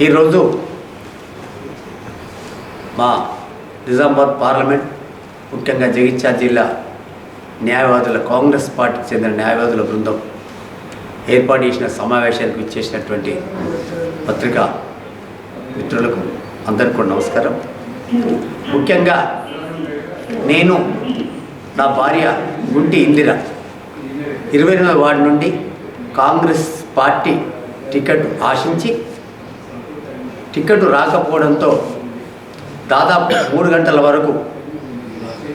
ఈరోజు మా నిజామాబాద్ పార్లమెంట్ ముఖ్యంగా జగిత్యాల జిల్లా న్యాయవాదుల కాంగ్రెస్ పార్టీకి చెందిన న్యాయవాదుల బృందం ఏర్పాటు చేసిన సమావేశానికి ఇచ్చేసినటువంటి పత్రికా మిత్రులకు అందరికీ నమస్కారం. ముఖ్యంగా నేను నా భార్య గుంటి ఇందిర. ఇరవై ఎనిమిది వార్డు నుండి కాంగ్రెస్ పార్టీ టికెట్ ఆశించి టికెట్ రాకపోవడంతో దాదాపు మూడు గంటల వరకు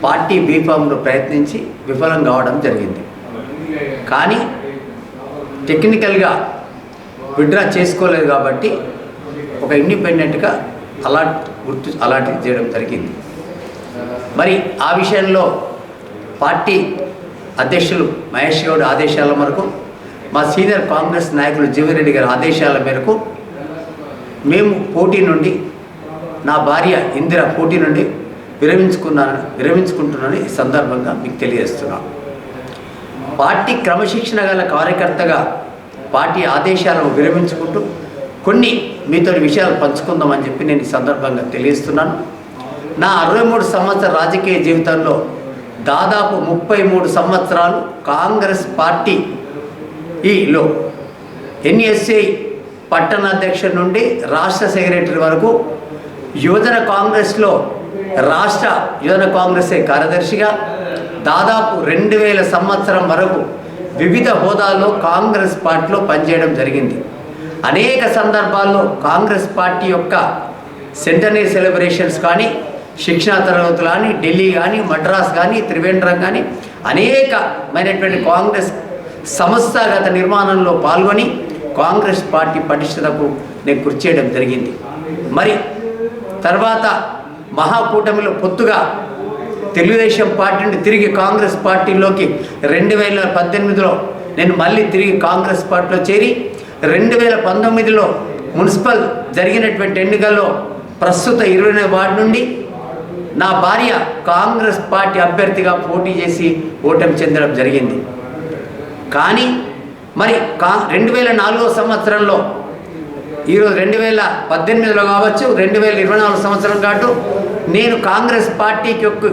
పార్టీ బీఫామ్ను ప్రయత్నించి విఫలం కావడం జరిగింది. కానీ టెక్నికల్గా విడ్రా చేసుకోలేదు కాబట్టి ఒక ఇండిపెండెంట్గా అలాట్ గుర్తు అలాంటివి చేయడం జరిగింది. మరి ఆ విషయంలో పార్టీ అధ్యక్షులు మహేష్ గౌడ్ ఆదేశాల మేరకు మా సీనియర్ కాంగ్రెస్ నాయకులు జీవరెడ్డి గారి ఆదేశాల మేరకు మేము పోటీ నుండి నా భార్య ఇందిర పోటీ నుండి విరమించుకున్నాను విరమించుకుంటున్నాను ఈ సందర్భంగా మీకు తెలియజేస్తున్నాను పార్టీ క్రమశిక్షణ గల కార్యకర్తగా పార్టీ ఆదేశాలను విరమించుకుంటూ కొన్ని మీతో విషయాలు పంచుకుందామని చెప్పి నేను ఈ సందర్భంగా తెలియస్తున్నాను నా అరవై మూడు సంవత్సర రాజకీయ జీవితంలో దాదాపు ముప్పై మూడు సంవత్సరాలు కాంగ్రెస్ పార్టీ ఈలో ఎన్ఎస్ఐ పట్టణాధ్యక్షుడి నుండి రాష్ట్ర సెక్రటరీ వరకు యువజన కాంగ్రెస్లో రాష్ట్ర యువజన కాంగ్రెస్ కార్యదర్శిగా దాదాపు రెండు వేల సంవత్సరం వరకు వివిధ హోదాల్లో కాంగ్రెస్ పార్టీలో పనిచేయడం జరిగింది. అనేక సందర్భాల్లో కాంగ్రెస్ పార్టీ యొక్క సెంటనరీ సెలబ్రేషన్స్ కానీ శిక్షణా తరగతులు కానీ ఢిల్లీ కానీ మద్రాస్ కానీ త్రివేంద్రం కానీ అనేకమైనటువంటి కాంగ్రెస్ సంస్థాగత నిర్మాణంలో పాల్గొని కాంగ్రెస్ పార్టీ పటిష్టతకు నేను కృషి చేయడం జరిగింది. మరి తర్వాత మహాకూటమిలో పొత్తుగా తెలుగుదేశం పార్టీ నుండి తిరిగి కాంగ్రెస్ పార్టీలోకి రెండు వేల పద్దెనిమిదిలో నేను మళ్ళీ తిరిగి కాంగ్రెస్ పార్టీలో చేరి రెండు వేల పంతొమ్మిదిలో మున్సిపల్ జరిగినటువంటి ఎన్నికల్లో ప్రస్తుత ఇరవై వార్డు నుండి నా భార్య కాంగ్రెస్ పార్టీ అభ్యర్థిగా పోటీ చేసి ఓటమి చెందడం జరిగింది. కానీ మరి కా రెండు వేల నాలుగో సంవత్సరంలో ఈరోజు రెండు వేల పద్దెనిమిదిలో కావచ్చు రెండు వేల ఇరవై నాలుగు సంవత్సరం కాటు నేను కాంగ్రెస్ పార్టీకి యొక్క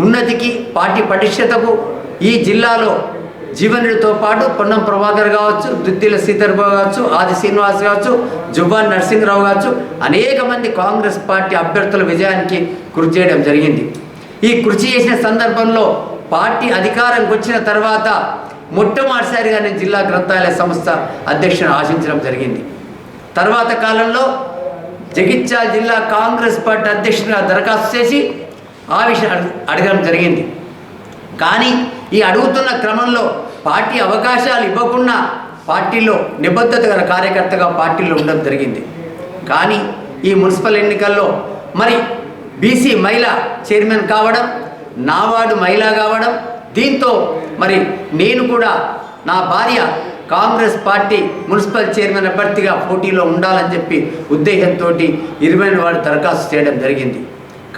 ఉన్నతికి పార్టీ పటిష్టతకు ఈ జిల్లాలో జీవనుడితో పాటు పొన్నం ప్రభాకర్ కావచ్చు దుద్దిల సీతారావు కావచ్చు ఆది శ్రీనివాస్ కావచ్చు జుబాన్ నరసింహరావు కావచ్చు అనేక మంది కాంగ్రెస్ పార్టీ అభ్యర్థుల విజయానికి కృషి చేయడం జరిగింది. ఈ కృషి చేసిన సందర్భంలో పార్టీ అధికారంకి వచ్చిన తర్వాత మొట్టమొదటిసారిగా నేను జిల్లా గ్రంథాలయ సంస్థ అధ్యక్షుని ఆశించడం జరిగింది. తర్వాత కాలంలో జగిత్యాల జిల్లా కాంగ్రెస్ పార్టీ అధ్యక్షునిగా దరఖాస్తు చేసి ఆ విషయం అడగడం జరిగింది. కానీ ఈ అడుగుతున్న క్రమంలో పార్టీ అవకాశాలు ఇవ్వకుండా పార్టీలో నిబద్ధత గల కార్యకర్తగా పార్టీలో ఉండడం జరిగింది. కానీ ఈ మున్సిపల్ ఎన్నికల్లో మరి బీసీ మహిళ చైర్మన్ కావడం నా వార్డు మహిళ కావడం దీంతో మరి నేను కూడా నా భార్య కాంగ్రెస్ పార్టీ మున్సిపల్ చైర్మన్ అభ్యర్థిగా పోటీలో ఉండాలని చెప్పి ఉద్దేశంతో ఇరవై వాడు దరఖాస్తు చేయడం జరిగింది.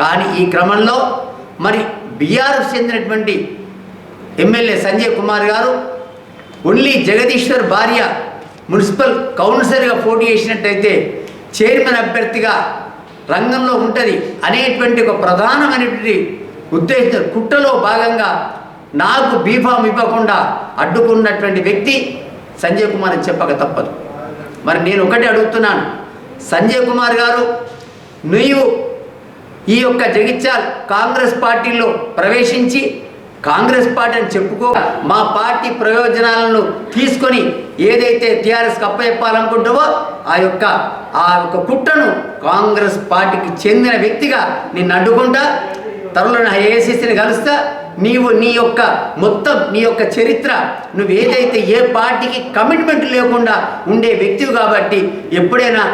కానీ ఈ క్రమంలో మరి బీఆర్ఎఫ్ చెందినటువంటి ఎమ్మెల్యే సంజయ్ కుమార్ గారు ఓన్లీ జగదీశ్వర్ భార్య మున్సిపల్ కౌన్సిలర్గా పోటీ చేసినట్టయితే చైర్మన్ అభ్యర్థిగా రంగంలో ఉంటుంది అనేటువంటి ఒక ప్రధానమైనటువంటి ఉద్దేశ కుట్రలో భాగంగా నాకు బీఫామ్ ఇవ్వకుండా అడ్డుకున్నటువంటి వ్యక్తి సంజయ్ కుమార్ అని చెప్పక తప్పదు. మరి నేను ఒకటే అడుగుతున్నాను సంజయ్ కుమార్ గారు నువ్వు ఈ యొక్క జగిత్యాల్ కాంగ్రెస్ పార్టీలో ప్రవేశించి కాంగ్రెస్ పార్టీ అని చెప్పుకో మా పార్టీ ప్రయోజనాలను తీసుకొని ఏదైతే టీఆర్ఎస్కి అప్పచెప్పాలనుకుంటావో ఆ యొక్క ఆ యొక్క కుట్రను కాంగ్రెస్ పార్టీకి చెందిన వ్యక్తిగా నిన్ను అడ్డుకుంటా త్వరలో నా ఏసీసీని కలుస్తా నీవు నీ యొక్క మొత్తం నీ యొక్క చరిత్ర నువ్వు ఏదైతే ఏ పార్టీకి కమిట్మెంట్ లేకుండా ఉండే వ్యక్తివి కాబట్టి ఎప్పుడైనా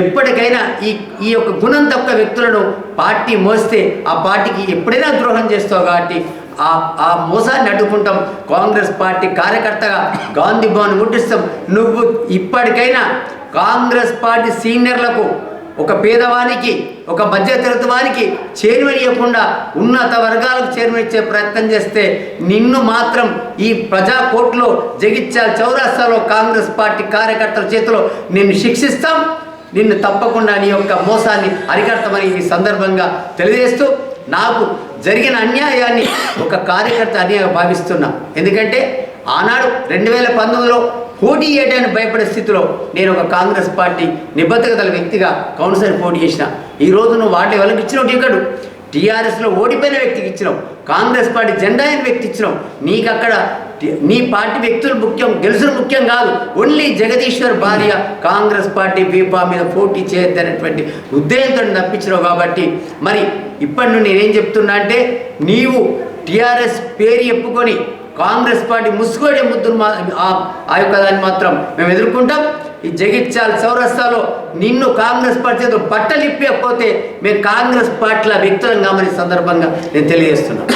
ఎప్పటికైనా ఈ ఈ యొక్క గుణం తక్కువ వ్యక్తులను పార్టీ మోస్తే ఆ పార్టీకి ఎప్పుడైనా ద్రోహం చేస్తావు కాబట్టి ఆ ఆ మోసాన్ని అడ్డుకుంటాం. కాంగ్రెస్ పార్టీ కార్యకర్తగా గాంధీ భవన్ ముట్టిస్తాం. నువ్వు ఇప్పటికైనా కాంగ్రెస్ పార్టీ సీనియర్లకు ఒక పేదవానికి ఒక మధ్యతరగతి వారికి చేరువనియకుండా ఉన్నత వర్గాలకు చేరువనిచ్చే ప్రయత్నం చేస్తే నిన్ను మాత్రం ఈ ప్రజా కోర్టులో జగిత్యాల చౌరాస్తాలో కాంగ్రెస్ పార్టీ కార్యకర్తల చేతిలో నిన్ను శిక్షిస్తాం. నిన్ను తప్పకుండా నీ యొక్క మోసాన్ని అరికడతామని ఈ సందర్భంగా తెలియజేస్తూ నాకు జరిగిన అన్యాయాన్ని ఒక కార్యకర్త అని భావిస్తున్నా. ఎందుకంటే ఆనాడు రెండు వేల పంతొమ్మిదిలో పోటీ చేయడానికి భయపడే స్థితిలో నేను ఒక కాంగ్రెస్ పార్టీ నిబద్ధత గల వ్యక్తిగా కౌన్సిలర్ పోటీ చేసిన. ఈ నువ్వు వాటి వాళ్ళకి ఇచ్చినావు టికెట్ టీఆర్ఎస్లో ఓడిపోయిన వ్యక్తికి ఇచ్చినావు. కాంగ్రెస్ పార్టీ జెండా అయిన వ్యక్తి ఇచ్చినావు. నీకు అక్కడ నీ పార్టీ వ్యక్తులు ముఖ్యం గెలుసులు ముఖ్యం కాదు. ఓన్లీ జగదీశ్వర్ భార్య కాంగ్రెస్ పార్టీ బీపా మీద పోటీ చేయొద్దనేటువంటి ఉద్దేశంతో తప్పించినావు కాబట్టి మరి ఇప్పటి నుండి నేనేం చెప్తున్నా అంటే నీవు టీఆర్ఎస్ పేరు చెప్పుకొని కాంగ్రెస్ పార్టీ ముసుగోడే ముద్దును ఆ- ఆ యొక్క దాన్ని మాత్రం మేము ఎదుర్కొంటాం. ఈ జగిత్యాల చౌరస్తాలో నిన్ను కాంగ్రెస్ పార్టీ చేత బట్టలు ఇప్పకపోతే మేము కాంగ్రెస్ పార్టీల వ్యక్తులం కామని సందర్భంగా నేను తెలియజేస్తున్నాను